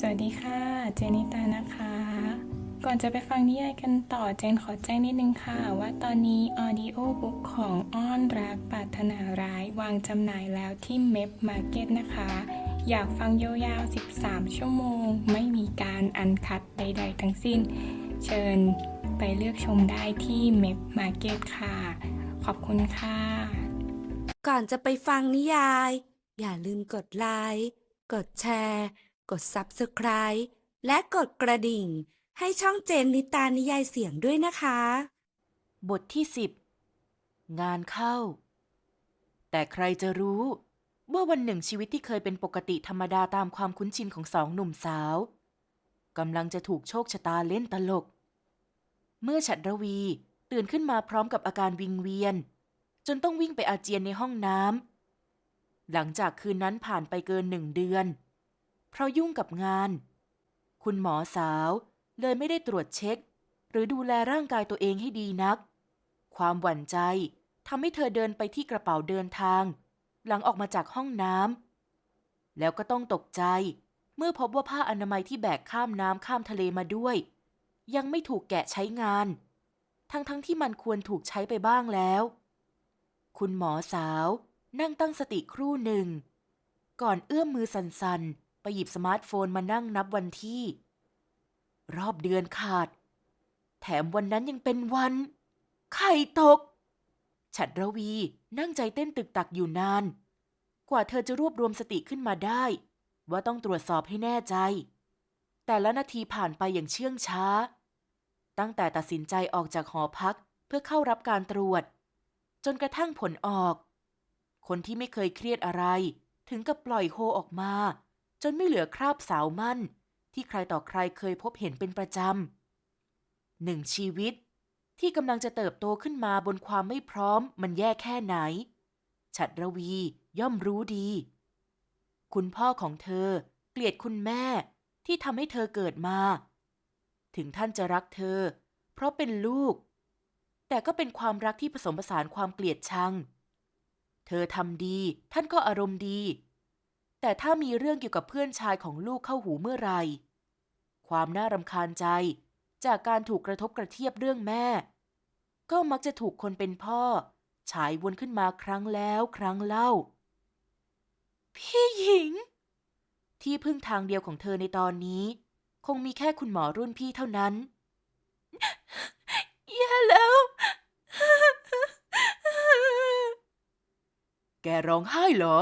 สวัสดีค่ะ เจนิตานะคะ ก่อนจะไปฟังนิยายกันต่อเจนขอแจ้งนิดนึงค่ะ ว่าตอนนี้ออดิโอบุ๊กของอ้อนรักปรารถนาร้ายวางจำหน่ายแล้วที่เม p มาร์เก็ตนะคะ อยากฟังยาวๆ 13 ชั่วโมง ไม่มีการอันคัดใดๆ ทั้งสิ้น เชิญไปเลือกชมได้ที่เม p มาร์เก็ตค่ะ ขอบคุณค่ะ ก่อนจะไปฟังนิยาย อย่าลืมกดไลค์กดแชร์ กด Subscribe และกดกระดิ่ง ให้ช่องเจนนิตานิยายเสียงด้วยนะคะ บทที่สิบงานเข้า แต่ใครจะรู้ ว่าวันหนึ่งชีวิตที่เคยเป็นปกติธรรมดาตามความคุ้นชินของสองหนุ่มสาวกำลังจะถูกโชคชะตาเล่นตลก เมื่อฉัดระวี ตื่นขึ้นมาพร้อมกับอาการวิงเวียน จนต้องวิ่งไปอาเจียนในห้องน้ำหลังจากคืนนั้นผ่านไปเกินหนึ่งเดือน เพราะยุ่งกับงาน คุณหมอสาวเลยไม่ได้ตรวจเช็ค หรือดูแลร่างกายตัวเองให้ดีนัก ความหวั่นใจทำให้เธอเดินไปที่กระเป๋าเดินทาง หลังออกมาจากห้องน้ำแล้วก็ต้องตกใจ เมื่อพบว่าผ้าอนามัยที่แบกข้ามน้ำข้ามทะเลมาด้วย ยังไม่ถูกแกะใช้งาน ทั้งๆทที่มันควรถูกใช้ไปบ้างแล้ว คุณหมอสาวนั่งตั้งสติครู่หนึ่ง ก่อนเอื้อมมือสั่นๆ ไปหยิบสมาร์ทโฟนมานั่งนับวันที่ รอบเดือนขาด แถมวันนั้นยังเป็นวัน ไข่ตก ฉัดระวีนั่งใจเต้นตึกตักอยู่นาน กว่าเธอจะรวบรวมสติขึ้นมาได้ ว่าต้องตรวจสอบให้แน่ใจ แต่ละนาทีผ่านไปอย่างเชื่องช้า ตั้งแต่ตัดสินใจออกจากหอพักเพื่อเข้ารับการตรวจ จนกระทั่งผลออก คนที่ไม่เคยเครียดอะไร ถึงกับปล่อยโฮออกมา นไม่เหลือคราบสาวมั่น ที่ใครต่อใครเคยพบเห็นเป็นประจำหนึ่งชีวิตที่กำลังจะเติบโตขึ้นมาบนความไม่พร้อมมันแย่แค่ไหน ฉัดระวีย่อมรู้ดี คุณพ่อของเธอเกลียดคุณแม่ที่ทำให้เธอเกิดมา ถึงท่านจะรักเธอ เพราะเป็นลูก แต่ก็เป็นความรักที่ผสมผสานความเกลียดชัง เธอทำดีท่านก็อารมณ์ดี แต่ถ้ามีเรื่องเกี่ยวกับเพื่อนชายของลูกเข้าหูเมื่อไหร่ ความน่ารำคาญใจจากการถูกกระทบกระเทียบเรื่องแม่ ก็มักจะถูกคนเป็นพ่อ ฉายวนขึ้นมาครั้งแล้วครั้งเล่า พี่หญิง ที่พึ่งทางเดียวของเธอในตอนนี้ คงมีแค่คุณหมอรุ่นพี่เท่านั้นแย่แล้ว แกร้องไห้เหรอ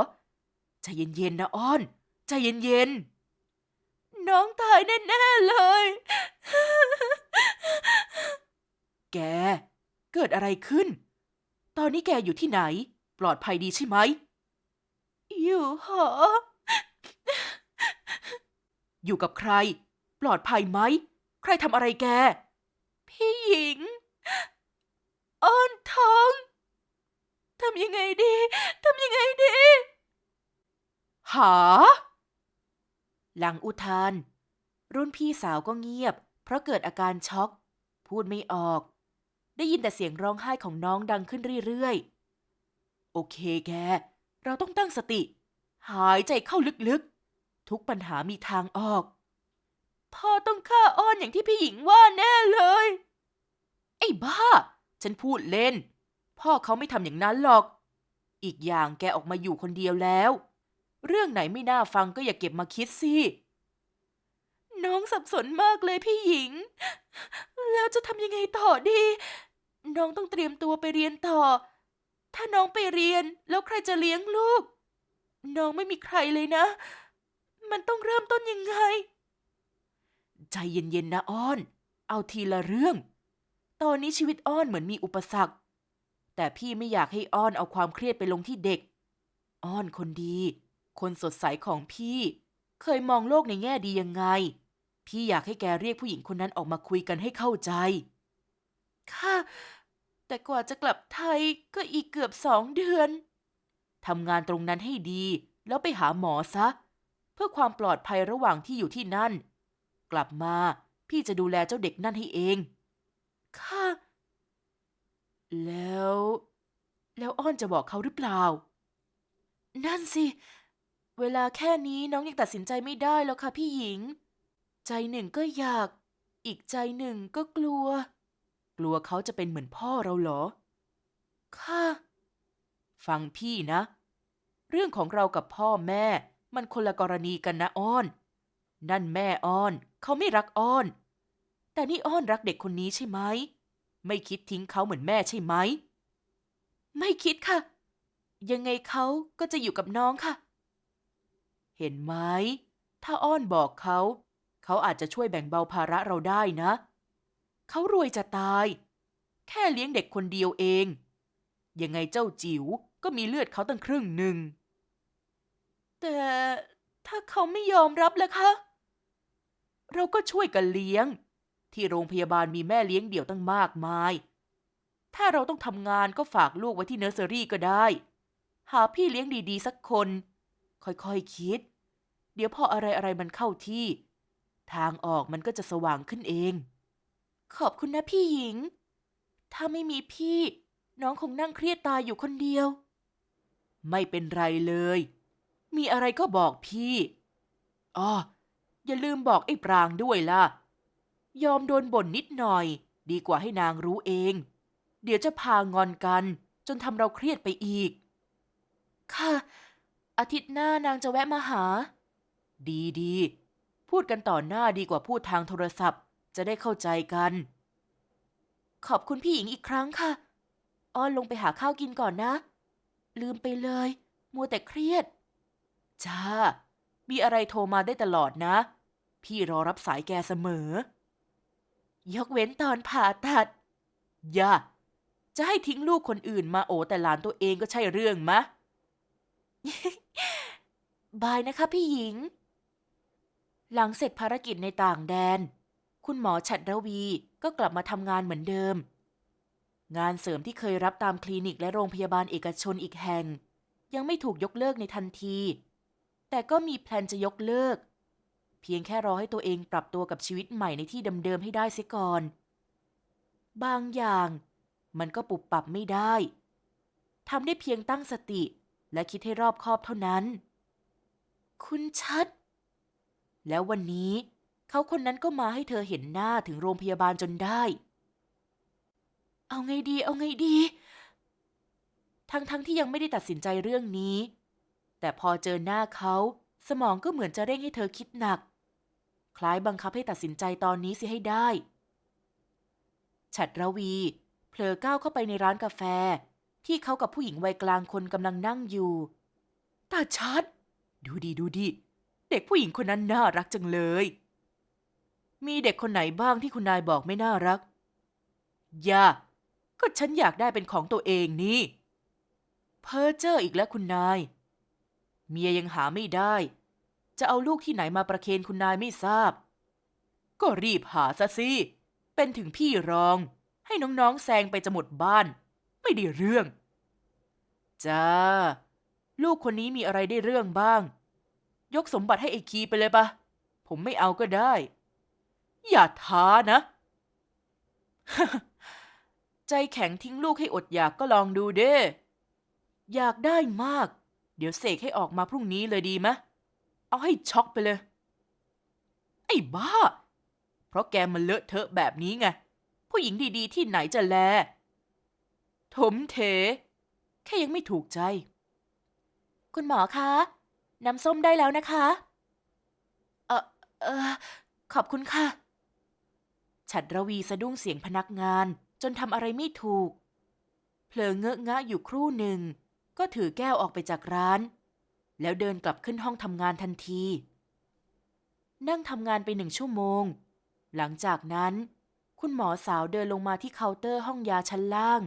ใจเย็นๆนะอ้อน ใจเย็นๆ น้องตายแน่ๆเลย แก เกิดอะไรขึ้น ตอนนี้แกอยู่ที่ไหน ปลอดภัยดีใช่ไหม อยู่หอ อยู่กับใคร ปลอดภัยไหม ใครทำอะไรแก พี่หญิง อ้อนท้อง ทำยังไงดี ทำยังไงดี หา หลังอุทาน รุ่นพี่สาวก็เงียบ เพราะเกิดอาการช็อก พูดไม่ออก ได้ยินแต่เสียงร้องไห้ของน้องดังขึ้นเรื่อยๆ โอเคแก เราต้องตั้งสติ หายใจเข้าลึกๆ ทุกปัญหามีทางออก พ่อต้องฆ่าอ้อนอย่างที่พี่หญิงว่าแน่เลย ไอ้บ้า ฉันพูดเล่น พ่อเขาไม่ทำอย่างนั้นหรอก อีกอย่างแกออกมาอยู่คนเดียวแล้ว เรื่องไหนไม่น่าฟังก็อย่าเก็บมาคิดสิ น้องสับสนมากเลยพี่หญิง แล้วจะทำยังไงต่อดี น้องต้องเตรียมตัวไปเรียนต่อ ถ้าน้องไปเรียนแล้วใครจะเลี้ยงลูก น้องไม่มีใครเลยนะ มันต้องเริ่มต้นยังไง ใจเย็นๆนะอ้อน เอาทีละเรื่อง ตอนนี้ชีวิตอ้อนเหมือนมีอุปสรรค แต่พี่ไม่อยากให้อ้อนเอาความเครียดไปลงที่เด็ก อ้อนคนดี คนสดใสของพี่ เคยมองโลกในแง่ดียังไง พี่อยากให้แกเรียกผู้หญิงคนนั้นออกมาคุยกันให้เข้าใจ ค่ะ แต่กว่าจะกลับไทยก็อีกเกือบสองเดือนทำงานตรงนั้นให้ดี แล้วไปหาหมอซะ เพื่อความปลอดภัยระหว่างที่อยู่ที่นั่น กลับมาพี่จะดูแลเจ้าเด็กนั่นให้เอง ค่ะ แล้ว แล้วอ้อนจะบอกเขาหรือเปล่า นั่นสิ เวลาแค่นี้น้องยังตัดสินใจไม่ได้แล้วค่ะพี่หญิง ใจหนึ่งก็อยาก อีกใจหนึ่งก็กลัว กลัวเขาจะเป็นเหมือนพ่อเราเหรอ ค่ะ ฟังพี่นะ เรื่องของเรากับพ่อแม่ มันคนละกรณีกันนะอ้อน นั่นแม่อ้อน เขาไม่รักอ้อน แต่นี่อ้อนรักเด็กคนนี้ใช่ไหม ไม่คิดทิ้งเขาเหมือนแม่ใช่ไหม ไม่คิดค่ะ ยังไงเขาก็จะอยู่กับน้องค่ะ เห็นไหม ถ้าอ้อนบอกเขา เขาอาจจะช่วยแบ่งเบาภาระเราได้นะ เขารวยจะตาย แค่เลี้ยงเด็กคนเดียวเอง ยังไงเจ้าจิ๋วก็มีเลือดเขาตั้งครึ่งหนึ่ง แต่ถ้าเขาไม่ยอมรับล่ะคะ เราก็ช่วยกันเลี้ยง ที่โรงพยาบาลมีแม่เลี้ยงเดี่ยวตั้งมากมาย ถ้าเราต้องทำงานก็ฝากลูกไว้ที่เนอร์เซอรี่ก็ได้ หาพี่เลี้ยงดีๆ สักคน ค่อยๆคคิด เดี๋ยวพออะไรอะไรๆมันเข้าที่ ทางออกมันก็จะสว่างขึ้นเอง ขอบคุณนะพี่หญิง ถ้าไม่มีพี่ น้องคงนั่งเครียดตายอยู่คนเดียว ไม่เป็นไรเลย มีอะไรก็บอกพี่อ้ออย่าลืมบอกไอ้ปรางด้วยล่ะ ยอมโดนบ่นนิดหน่อย ดีกว่าให้นางรู้เอง เดี๋ยวจะพางอนกัน จนทำเราเครียดไปอีก ค่ะ อาทิตย์หน้านางจะแวะมาหา ดีดีพูดกันต่อหน้าดีกว่าพูดทางโทรศัพท์ จะได้เข้าใจกัน ขอบคุณพี่หญิงอีกครั้งค่ะ อ้อนลงไปหาข้าวกินก่อนนะ ลืมไปเลย มัวแต่เครียด จ้า มีอะไรโทรมาได้ตลอดนะ พี่รอรับสายแกเสมอ ยกเว้นตอนผ่าตัด อย่า จะให้ทิ้งลูกคนอื่นมาโอแต่หลานตัวเองก็ใช่เรื่องมะ บายนะคะพี่หญิง หลังเสร็จภารกิจในต่างแดน คุณหมอฉัดระวีก็กลับมาทำงานเหมือนเดิม งานเสริมที่เคยรับตามคลินิกและโรงพยาบาลเอกชนอีกแห่ง ยังไม่ถูกยกเลิกในทันที แต่ก็มีแพลนจะยกเลิก เพียงแค่รอให้ตัวเองปรับตัวกับชีวิตใหม่ในที่เดิมๆให้ได้เสียก่อน บางอย่างมันก็ปุบปรับไม่ได้ทำได้เพียงตั้งสติ และคิดให้รอบคอบเท่านั้น คุณชัด แล้ววันนี้เขาคนนั้นก็มาให้เธอเห็นหน้าถึงโรงพยาบาลจนได้ เอาไงดี เอาไงดี ทั้งๆทที่ยังไม่ได้ตัดสินใจเรื่องนี้ แต่พอเจอหน้าเขาสมองก็เหมือนจะเร่งให้เธอคิดหนัก คล้ายบังคับให้ตัดสินใจตอนนี้สิให้ได้ ฉัดระวีเผลอก้าวเข้าไปในร้านกาแฟ ที่เขากับผู้หญิงวัยกลางคนกำลังนั่งอยู่ ตาชัด ดูดีดูดี เด็กผู้หญิงคนนั้นน่ารักจังเลย มีเด็กคนไหนบ้างที่คุณนายบอกไม่น่ารัก อย่า ก็ฉันอยากได้เป็นของตัวเองนี่ เพอเจอร์อีกแล้วคุณนาย เมียยังหาไม่ได้ จะเอาลูกที่ไหนมาประเคนคุณนายไม่ทราบ ก็รีบหาซะสิ เป็นถึงพี่รอง ให้น้องๆแซงไปจะหมดบ้าน ไม่ได้เรื่อง จ้า ลูกคนนี้มีอะไรได้เรื่องบ้าง ยกสมบัติให้ไอคีไปเลยปะ ผมไม่เอาก็ได้ อย่าท้านะ ใจแข็งทิ้งลูกให้อดอยากก็ลองดูเด้ อยากได้มาก เดี๋ยวเสกให้ออกมาพรุ่งนี้เลยดีมะ เอาให้ช็อกไปเลย ไอ้บ้า เพราะแกมันเลอะเทอะแบบนี้ไง ผู้หญิงดีๆที่ไหนจะแล ถมเถ แค่ยังไม่ถูกใจ คุณหมอคะ น้ำส้มได้แล้วนะคะ เออเออขอบคุณค่ะ ฉัดระวีสะดุ้งเสียงพนักงานจนทำอะไรไม่ถูก เผลอเงอะงะอยู่ครู่หนึ่ง ก็ถือแก้วออกไปจากร้าน แล้วเดินกลับขึ้นห้องทำงานทันที นั่งทำงานไปหนึ่งชั่วโมง หลังจากนั้น คุณหมอสาวเดินลงมาที่เคาน์เตอร์ห้องยาชั้นล่าง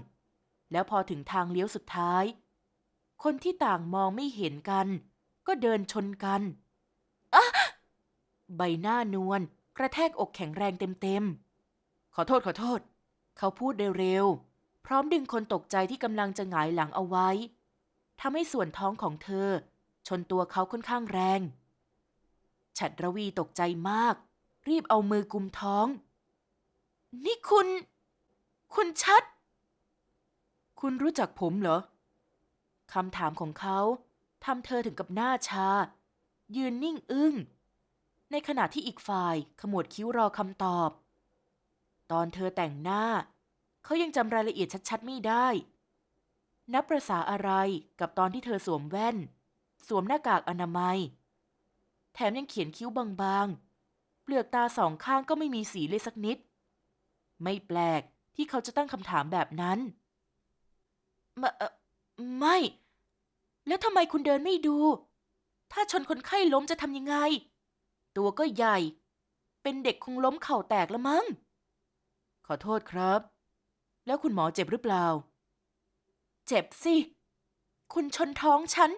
แล้วพอถึงทางเลี้ยวสุดท้าย คนที่ต่างมองไม่เห็นกัน ก็เดินชนกันอะใบหน้านวลกระแทกอกแข็งแรงเต็มๆ ขอโทษขอโทษ เขาพูดเร็วๆ พร้อมดึงคนตกใจที่กำลังจะหงายหลังเอาไว้ทำให้ส่วนท้องของเธอ ชนตัวเขาค่อนข้างแรง ฉัดระวีตกใจมาก รีบเอามือกุมท้อง นี่คุณ คุณชัด คุณรู้จักผมเหรอคำถามของเขาทำเธอถึงกับหน้าชา ยืนนิ่งอึง้ง ในขณะที่อีกฝ่ายขมวดคิ้วรอคำตอบ ตอนเธอแต่งหน้า เขายังจำรายละเอียดชัดๆไม่ได้ นับประษาอะไรกับตอนที่เธอสวมแว่น สวมหน้ากากอนามัย แถมยังเขียนคิ้วบางๆ เปลือกตาสองข้างก็ไม่มีสีเลยสักนิด ไม่แปลกที่เขาจะตั้งคำถามแบบนั้น มะเอ่อไม่ แล้วทำไมคุณเดินไม่ดู ถ้าชนคนไข้ล้มจะทำยังไง ตัวก็ใหญ่ เป็นเด็กคงล้มเข่าแตกแล้วมั้ง ขอโทษครับ แล้วคุณหมอเจ็บหรือเปล่า เจ็บสิ คุณชนท้องฉัน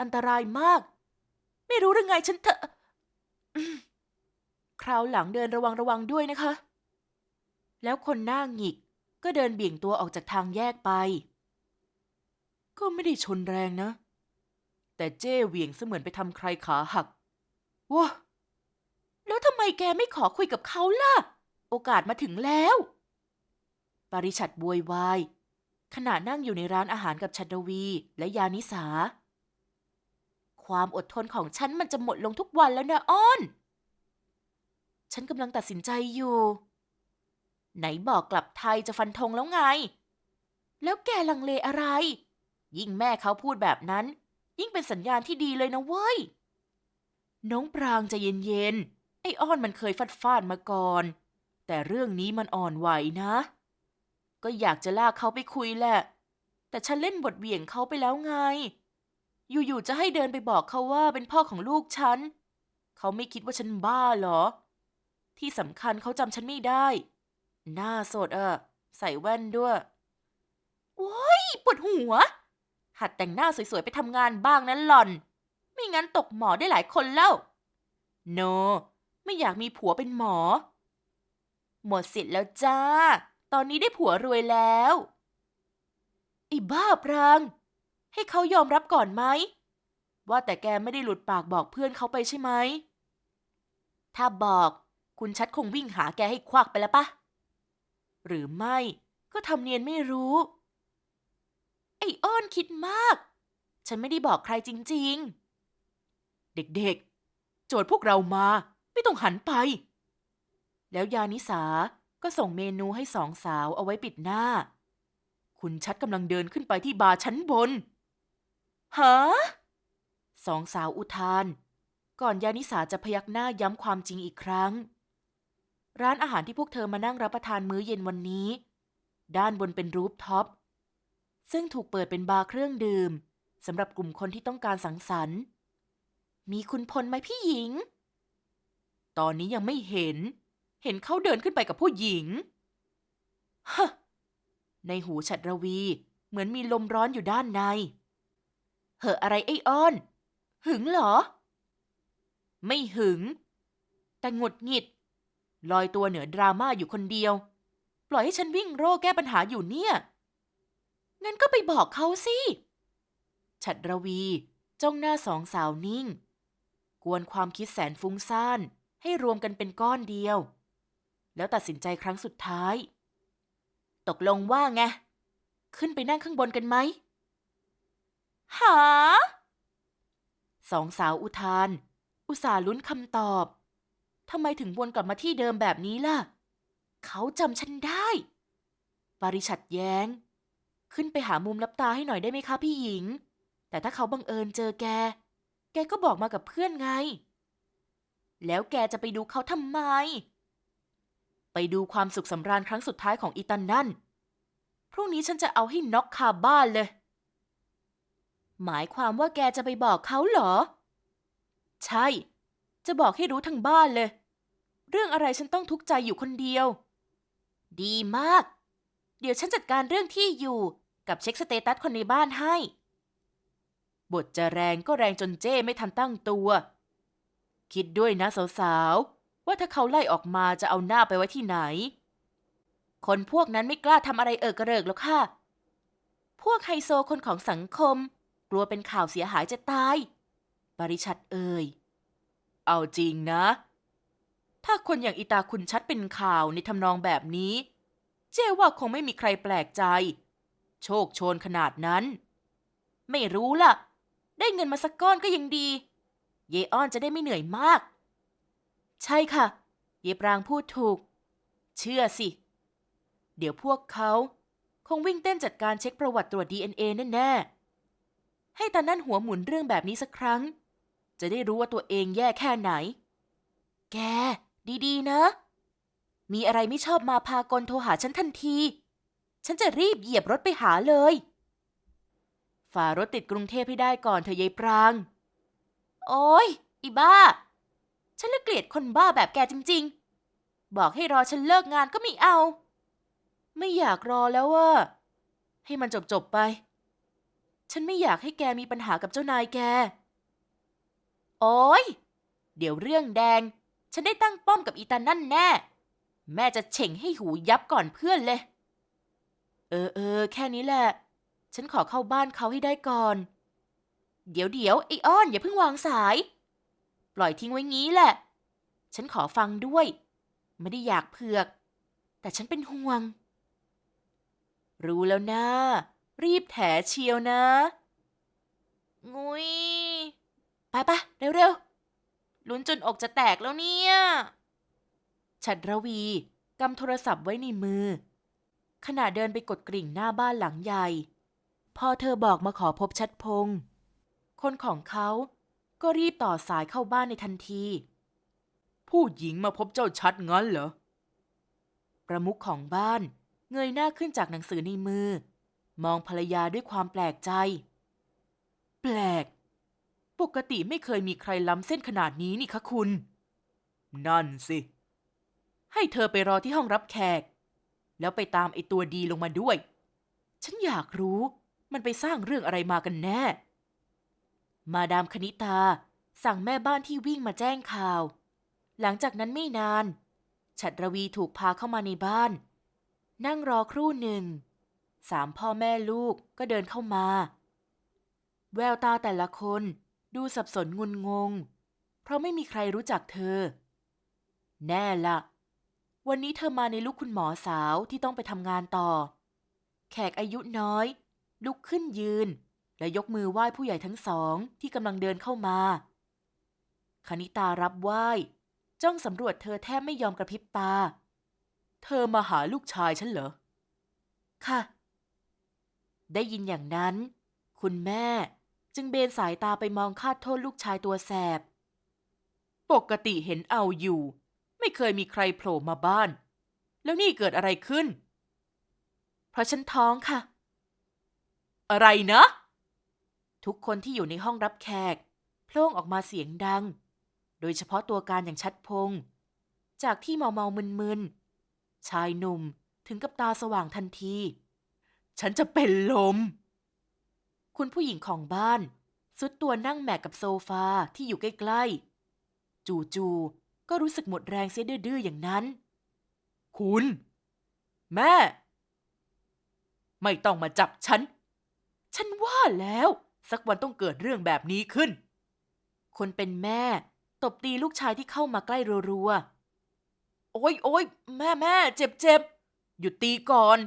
อันตรายมาก ไม่รู้หรือไงฉันเถอะอืมคราวหลังเดินระวังระวังด้วยนะคะ แล้วคนหน้าหงิกก็เดินเบี่ยงตัวออกจากทางแยกไป ก็ไม่ได้ชนแรงนะ แต่เจ้เหวี่ยงเสมือนไปทำใครขาหักว้าแล้วทำไมแกไม่ขอคุยกับเขาล่ะ โอกาสมาถึงแล้ว ปริชัดบวยวาย ขณะนั่งอยู่ในร้านอาหารกับชัดวีและยานิสา ความอดทนของฉันมันจะหมดลงทุกวันแล้วนะอ้อน ฉันกำลังตัดสินใจอยู่ ไหนบอกกลับไทยจะฟันธงแล้วไง แล้วแกลังเลอะไร ยิ่งแม่เขาพูดแบบนั้น ยิ่งเป็นสัญญาณที่ดีเลยนะเว้ย น้องปรางใจะเย็นๆ ไอ้อ้อนมันเคยฟัดฟาดมาก่อน แต่เรื่องนี้มันอ่อนไหวนะ ก็อยากจะลากเขาไปคุยแหละ แต่ฉันเล่นบทเหวี่ยงเขาไปแล้วไง อยู่ๆ จะให้เดินไปบอกเขาว่าเป็นพ่อของลูกฉัน เขาไม่คิดว่าฉันบ้าเหรอ ที่สำคัญเขาจำฉันไม่ได้ หน้าสดอะใส่แว่นด้วย โอ้ยปวดหัว หัดแต่งหน้าสวยๆไปทำงานบ้างนะหล่อน ไม่งั้นตกหมอได้หลายคนแล้วโนไม่อยากมีผัวเป็นหมอ หมดสิทธิ์แล้วจ้า ตอนนี้ได้ผัวรวยแล้วไอ้บ้าปราง ให้เขายอมรับก่อนไหม ว่าแต่แกไม่ได้หลุดปากบอกเพื่อนเขาไปใช่ไหม ถ้าบอกคุณชัดคงวิ่งหาแกให้ควักไปแล้วปะ หรือไม่ก็ทำเนียนไม่รู้ ไอ้อ้นคิดมาก ฉันไม่ได้บอกใครจริง ๆ เด็กๆ โจทย์พวกเรามาไม่ต้องหันไป แล้วยานิสาก็ส่งเมนูให้สองสาวเอาไว้ปิดหน้า คุณชัดกำลังเดินขึ้นไปที่บาร์ชั้นบนฮะสองสาวอุทาน ก่อนยานิสาจะพยักหน้าย้ำความจริงอีกครั้ง ร้านอาหารที่พวกเธอมานั่งรับประทานมื้อเย็นวันนี้ ด้านบนเป็นรูฟท็อป ซึ่งถูกเปิดเป็นบาร์เครื่องดื่มสำหรับกลุ่มคนที่ต้องการสังสรรค์ มีคุณพลไหมพี่หญิง ตอนนี้ยังไม่เห็น เห็นเขาเดินขึ้นไปกับผู้หญิงฮะในหูฉัดระวีเหมือนมีลมร้อนอยู่ด้านใน เหอะอะไรไอ้อ้อน หึงเหรอ ไม่หึง แต่หงุดหงิด ลอยตัวเหนือดราม่าอยู่คนเดียว ปล่อยให้ฉันวิ่งโร่แก้ปัญหาอยู่เนี่ย งั้นก็ไปบอกเขาสิฉัดระวีจ้องหน้าสองสาวนิ่ง กวนความคิดแสนฟุ้งซ่านให้รวมกันเป็นก้อนเดียว แล้วตัดสินใจครั้งสุดท้าย ตกลงว่าไง ขึ้นไปนั่งข้างบนกันไหมหาสองสาวอุทาน อุตส่าห์ลุ้นคำตอบทำไมถึงวนกลับมาที่เดิมแบบนี้ล่ะ เขาจำฉันได้ ปริชัดแย้ง ขึ้นไปหามุมลับตาให้หน่อยได้ไหมคะพี่หญิง แต่ถ้าเขาบังเอิญเจอแก แกก็บอกมากับเพื่อนไง แล้วแกจะไปดูเขาทำไม ไปดูความสุขสำราญครั้งสุดท้ายของอีตันนั่น พรุ่งนี้ฉันจะเอาให้น็อกคาบ้านเลย หมายความว่าแกจะไปบอกเขาเหรอ ใช่ จะบอกให้รู้ทั้งบ้านเลย เรื่องอะไรฉันต้องทุกข์ใจอยู่คนเดียว ดีมาก เดี๋ยวฉันจัดการเรื่องที่อยู่กับเช็คสเตตัสคนในบ้านให้ บทจะแรงก็แรงจนเจ้ไม่ทันตั้งตัว คิดด้วยนะสาวๆ ว่าถ้าเขาไล่ออกมาจะเอาหน้าไปไว้ที่ไหน คนพวกนั้นไม่กล้าทำอะไรเอิกกระเริกแล้วค่ะ พวกไฮโซคนของสังคม กลัวเป็นข่าวเสียหายจะตาย บริชัดเอ่ย เอาจริงนะ ถ้าคนอย่างอีตาคุณชัดเป็นข่าวในทำนองแบบนี้ เจ้ว่าคงไม่มีใครแปลกใจ โชคโชนขนาดนั้น ไม่รู้ล่ะ ได้เงินมาสักก้อนก็ยังดี เยอ้อนจะได้ไม่เหนื่อยมาก ใช่ค่ะ เยปรางพูดถูก เชื่อสิ เดี๋ยวพวกเขาคงวิ่งเต้นจัดการเช็คประวัติตรวจ DNA แน่ๆ ให้ตานั่นหัวหมุนเรื่องแบบนี้สักครั้ง จะได้รู้ว่าตัวเองแย่แค่ไหน แก ดีๆ นะ มีอะไรไม่ชอบมาพากลโทรหาฉันทันที ฉันจะรีบเหยียบรถไปหาเลย ฝ่ารถติดกรุงเทพให้ได้ก่อนเธอะยายปราง โอ้ยอีบ้า ฉันละเกลียดคนบ้าแบบแกจริง ๆ บอกให้รอฉันเลิกงานก็ไม่เอา ไม่อยากรอแล้วว่า ให้มันจบๆไป ฉันไม่อยากให้แกมีปัญหากับเจ้านายแก โอ้ยเดี๋ยวเรื่องแดง ฉันได้ตั้งป้อมกับอีตานั่นแน่ แม่จะเฉ่งให้หูยับก่อนเพื่อนเลย เออเออแค่นี้แหละ ฉันขอเข้าบ้านเขาให้ได้ก่อน เดี๋ยวเดี๋ยวไอ้อ้อน อย่าเพิ่งวางสาย ปล่อยทิ้งไว้งี้แหละ ฉันขอฟังด้วย ไม่ได้อยากเผือก แต่ฉันเป็นห่วง รู้แล้วนะ รีบแถเชียวนะ งุย ไปไปเร็วๆ ลุ้นจนอกจะแตกแล้วเนี่ย ฉัดระวีกำโทรศัพท์ไว้ในมือ ขณะเดินไปกดกริ่งหน้าบ้านหลังใหญ่ พอเธอบอกมาขอพบชัดพงษ์คนของเขาก็รีบต่อสายเข้าบ้านในทันที ผู้หญิงมาพบเจ้าชัดงั้นเหรอ ประมุขของบ้านเงยหน้าขึ้นจากหนังสือในมือ มองภรรยาด้วยความแปลกใจ แปลก ปกติไม่เคยมีใครล้ำเส้นขนาดนี้นี่คะคุณ นั่นสิ ให้เธอไปรอที่ห้องรับแขก แล้วไปตามไอตัวดีลงมาด้วย ฉันอยากรู้มันไปสร้างเรื่องอะไรมากันแน่ มาดามคณิตา สั่งแม่บ้านที่วิ่งมาแจ้งข่าว หลังจากนั้นไม่นาน ฉัดระวีถูกพาเข้ามาในบ้าน นั่งรอครู่หนึ่ง สามพ่อแม่ลูกก็เดินเข้ามา แววตาแต่ละคนดูสับสนงุนงง เพราะไม่มีใครรู้จักเธอ แน่ละ วันนี้เธอมาในลุกคุณหมอสาวที่ต้องไปทำงานต่อ แขกอายุน้อย ลุกขึ้นยืน และยกมือไหว้ผู้ใหญ่ทั้งสองที่กำลังเดินเข้ามา คณิตารับไหว้ จ้องสำรวจเธอแทบไม่ยอมกระพริบตา เธอมาหาลูกชายฉันเหรอ ค่ะ ได้ยินอย่างนั้น คุณแม่จึงเบนสายตาไปมองคาดโทษลูกชายตัวแสบ ปกติเห็นเอาอยู่ ไม่เคยมีใครโผล่มาบ้าน แล้วนี่เกิดอะไรขึ้น เพราะฉันท้องค่ะ อะไรนะ ทุกคนที่อยู่ในห้องรับแขกโพล่งออกมาเสียงดัง โดยเฉพาะตัวการอย่างชัดพง จากที่เมาเมามึนมึนชายหนุ่มถึงกับตาสว่างทันที ฉันจะเป็นลม คุณผู้หญิงของบ้าน สุดตัวนั่งแหมกกับโซฟาที่อยู่ใกล้ๆ จู่ๆ ก็รู้สึกหมดแรงเสียดื้อๆอย่างนั้น คุณ แม่ ไม่ต้องมาจับฉัน ฉันว่าแล้ว สักวันต้องเกิดเรื่องแบบนี้ขึ้น คนเป็นแม่ ตบตีลูกชายที่เข้ามาใกล้รัวๆ โอ้ยโอ้ยแม่แม่เจ็บเจ็บหยุดตีก่อน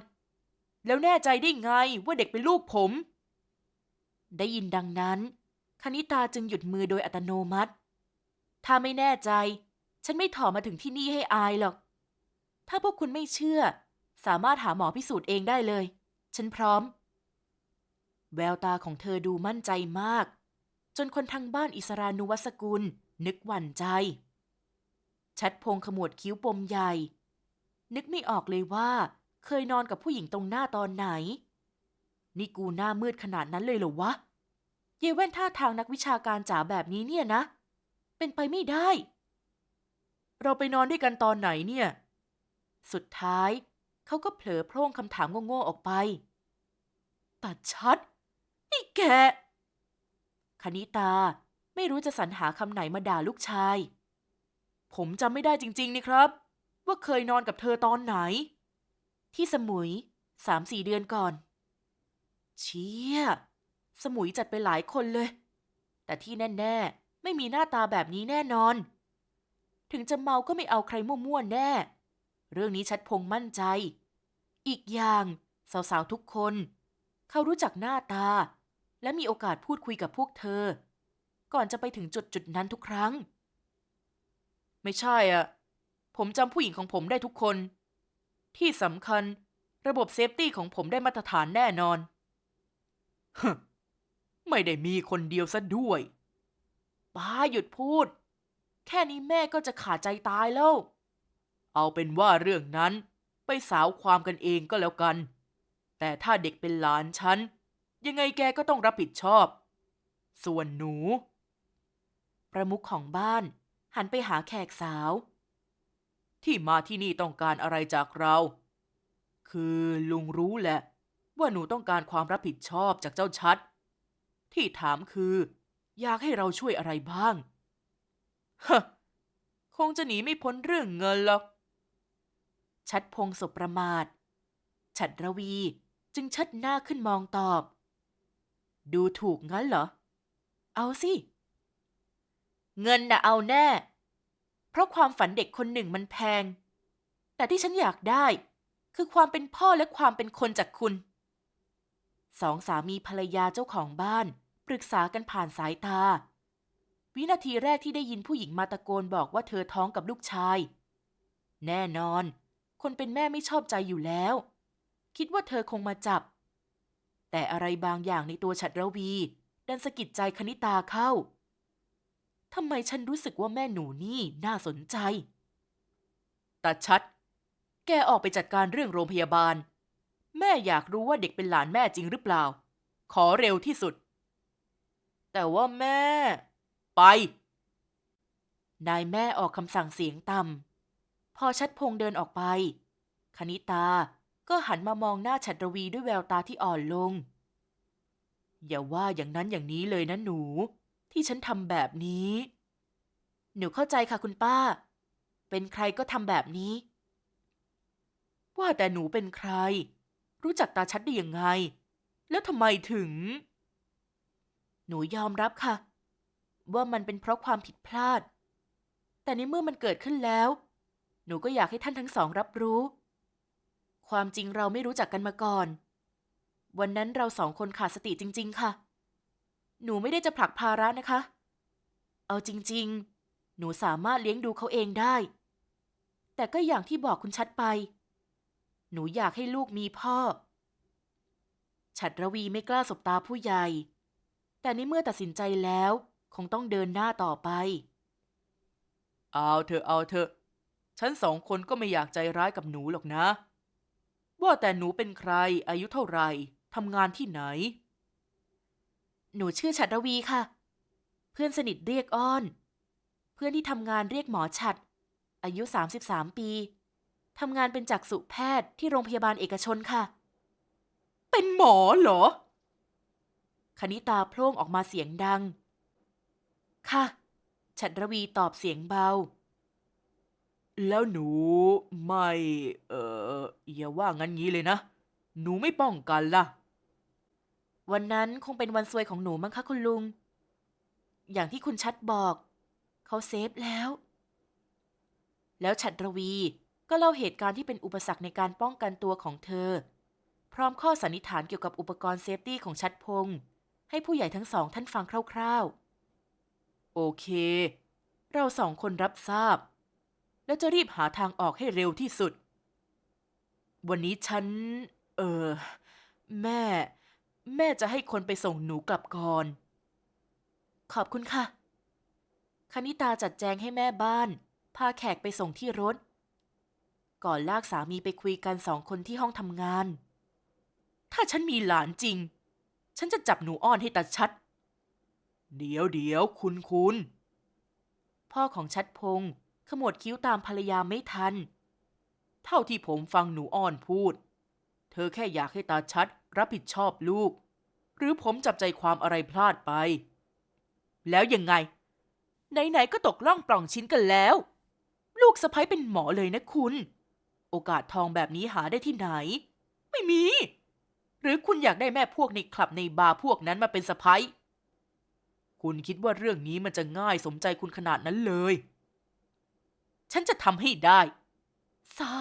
แล้วแน่ใจได้ไงว่าเด็กเป็นลูกผม ได้ยินดังนั้นคณิตาจึงหยุดมือโดยอัตโนมัติ ถ้าไม่แน่ใจ ฉันไม่ถอมาถึงที่นี่ให้อายหรอก ถ้าพวกคุณไม่เชื่อ สามารถหาหมอพิสูจน์เองได้เลย ฉันพร้อม แววตาของเธอดูมั่นใจมาก จนคนทางบ้านอิสรานุวัสกุล นึกหวั่นใจ ชัดพงขมวดคิ้วปมใหญ่ นึกไม่ออกเลยว่า เคยนอนกับผู้หญิงตรงหน้าตอนไหน นี่กูหน้ามืดขนาดนั้นเลยเหรอวะ เยแว่นท่าทางนักวิชาการจ๋าแบบนี้เนี่ยนะ เป็นไปไม่ได้ เราไปนอนด้วยกันตอนไหนเนี่ย สุดท้ายเขาก็เผลอโพร่งคำถามโง่ๆออกไป ตัดชัด นี่แก คณิตาไม่รู้จะสรรหาคำไหนมาด่าลูกชาย ผมจำไม่ได้จริงๆนี่ครับ ว่าเคยนอนกับเธอตอนไหน ที่สมุยสามสี่เดือนก่อน เชี่ย สมุยจัดไปหลายคนเลย แต่ที่แน่ ๆ ไม่มีหน้าตาแบบนี้แน่นอน ถึงจะเมาก็ไม่เอาใครมั่วๆแน่ เรื่องนี้ชัดพงมั่นใจ อีกอย่างสาวๆทุกคน เขารู้จักหน้าตา และมีโอกาสพูดคุยกับพวกเธอ ก่อนจะไปถึงจุดจุดๆนั้นทุกครั้ง ไม่ใช่อะ ผมจำผู้หญิงของผมได้ทุกคน ที่สำคัญระบบเซฟตี้ของผมได้มาตรฐานแน่นอนฮไม่ได้มีคนเดียวซะด้วยป้าหยุดพูด แค่นี้แม่ก็จะขาดใจตายแล้ว เอาเป็นว่าเรื่องนั้นไปสาวความกันเองก็แล้วกัน แต่ถ้าเด็กเป็นหลานฉัน ยังไงแกก็ต้องรับผิดชอบ ส่วนหนู ประมุขของบ้านหันไปหาแขกสาว ที่มาที่นี่ต้องการอะไรจากเรา คือลุงรู้แหละ ว่าหนูต้องการความรับผิดชอบจากเจ้าชัด ที่ถามคือ อยากให้เราช่วยอะไรบ้าง ฮะคงจะหนีไม่พ้นเรื่องเงินหรอก ชัดพงศบประมาท ฉัดระวีจึงชัดหน้าขึ้นมองตอบ ดูถูกงั้นเหรอ เอาสิ เงินน่ะเอาแน่ เพราะความฝันเด็กคนหนึ่งมันแพง แต่ที่ฉันอยากได้ คือความเป็นพ่อและความเป็นคนจากคุณ สองสามีภรรยาเจ้าของบ้าน ปรึกษากันผ่านสายตา วินาทีแรกที่ได้ยินผู้หญิงมาตะโกนบอกว่าเธอท้องกับลูกชาย แน่นอน คนเป็นแม่ไม่ชอบใจอยู่แล้ว คิดว่าเธอคงมาจับ แต่อะไรบางอย่างในตัวฉัดระวี ดันสะกิดใจคณิตาเข้าทำไมฉันรู้สึกว่าแม่หนูนี่น่าสนใจตาชัด แกออกไปจัดการเรื่องโรงพยาบาล แม่อยากรู้ว่าเด็กเป็นหลานแม่จริงหรือเปล่า ขอเร็วที่สุด แต่ว่าแม่ ไปนายแม่ออกคำสั่งเสียงต่ำ พอชัดพงเดินออกไป คณิตาก็หันมามองหน้าฉัดรวีด้วยแววตาที่อ่อนลง อย่าว่าอย่างนั้นอย่างนี้เลยนะหนู ที่ฉันทำแบบนี้ หนูเข้าใจค่ะคุณป้า เป็นใครก็ทำแบบนี้ ว่าแต่หนูเป็นใคร รู้จักตาชัดได้ยังไง แล้วทำไมถึง หนูยอมรับค่ะ ว่ามันเป็นเพราะความผิดพลาด แต่ในเมื่อมันเกิดขึ้นแล้ว หนูก็อยากให้ท่านทั้งสองรับรู้ ความจริงเราไม่รู้จักกันมาก่อน วันนั้นเราสองคนขาดสติจริง ๆ ค่ะ หนูไม่ได้จะผลักภาระนะคะ เอาจริง ๆ หนูสามารถเลี้ยงดูเขาเองได้ แต่ก็อย่างที่บอกคุณชัดไป หนูอยากให้ลูกมีพ่อ ฉัดระวีไม่กล้าสบตาผู้ใหญ่ แต่ในเมื่อตัดสินใจแล้ว คงต้องเดินหน้าต่อไป เอาเถอะเอาเถอะ ฉันสองคนก็ไม่อยากใจร้ายกับหนูหรอกนะ ว่าแต่หนูเป็นใคร อายุเท่าไหร่ทำงานที่ไหน หนูชื่อฉัดระวีค่ะ เพื่อนสนิทเรียกอ้อน เพื่อนที่ทำงานเรียกหมอฉัด อายุ 33 ปีทำงานเป็นจักษุแพทย์ที่โรงพยาบาลเอกชนค่ะ เป็นหมอเหรอคณิตาโพล่งออกมาเสียงดัง ค่ะ ฉัดระวีตอบเสียงเบา แล้วหนูไม่ เอออย่าว่างั้นงี้เลยนะ หนูไม่ป้องกันล่ะ วันนั้นคงเป็นวันซวยของหนูมั้งคะคุณลุง อย่างที่คุณชัดบอก เขาเซฟแล้ว แล้วฉัดระวีก็เล่าเหตุการณ์ที่เป็นอุปสรรคในการป้องกันตัวของเธอ พร้อมข้อสันนิษฐานเกี่ยวกับอุปกรณ์เซฟตี้ของชัดพงษ์ให้ผู้ใหญ่ทั้งสองท่านฟังคร่าวๆ โอเค เราสองคนรับทราบ แล้วจะรีบหาทางออกให้เร็วที่สุด วันนี้ฉัน เออ แม่ แม่จะให้คนไปส่งหนูกลับก่อน ขอบคุณค่ะ คณิตาจัดแจงให้แม่บ้าน พาแขกไปส่งที่รถ ก่อนลากสามีไปคุยกันสองคนที่ห้องทำงาน ถ้าฉันมีหลานจริง ฉันจะจับหนูอ้อนให้ตาชัด เดี๋ยวเดี๋ยวคุณคุณพ่อของชัดพงษ์ขมวดคิ้วตามภรรยาไม่ทัน เท่าที่ผมฟังหนูอ้อนพูด เธอแค่อยากให้ตาชัดรับผิดชอบลูก หรือผมจับใจความอะไรพลาดไป แล้วยังไง ไหนๆก็ตกล่องปล่องชิ้นกันแล้ว ลูกสะพ้ยเป็นหมอเลยนะคุณ โอกาสทองแบบนี้หาได้ที่ไหน ไม่มี หรือคุณอยากได้แม่พวกในคลับในบาร์พวกนั้นมาเป็นสะพ้ย คุณคิดว่าเรื่องนี้มันจะง่ายสมใจคุณขนาดนั้นเลย ฉันจะทำให้ได้ สา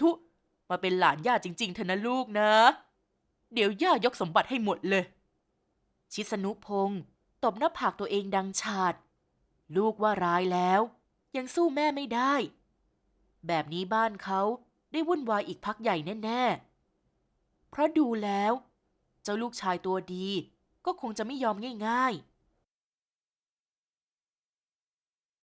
ธุ มาเป็นหลานย่าจริง ๆ เถอะนะลูกนะ เดี๋ยวย่ายกสมบัติให้หมดเลย ชิสนุพงศ์ตบหน้าผากตัวเองดังฉาด ลูกว่าร้ายแล้ว ยังสู้แม่ไม่ได้ แบบนี้บ้านเขาได้วุ่นวายอีกพักใหญ่แน่ ๆ เพราะดูแล้ว เจ้าลูกชายตัวดีก็คงจะไม่ยอมง่าย ๆ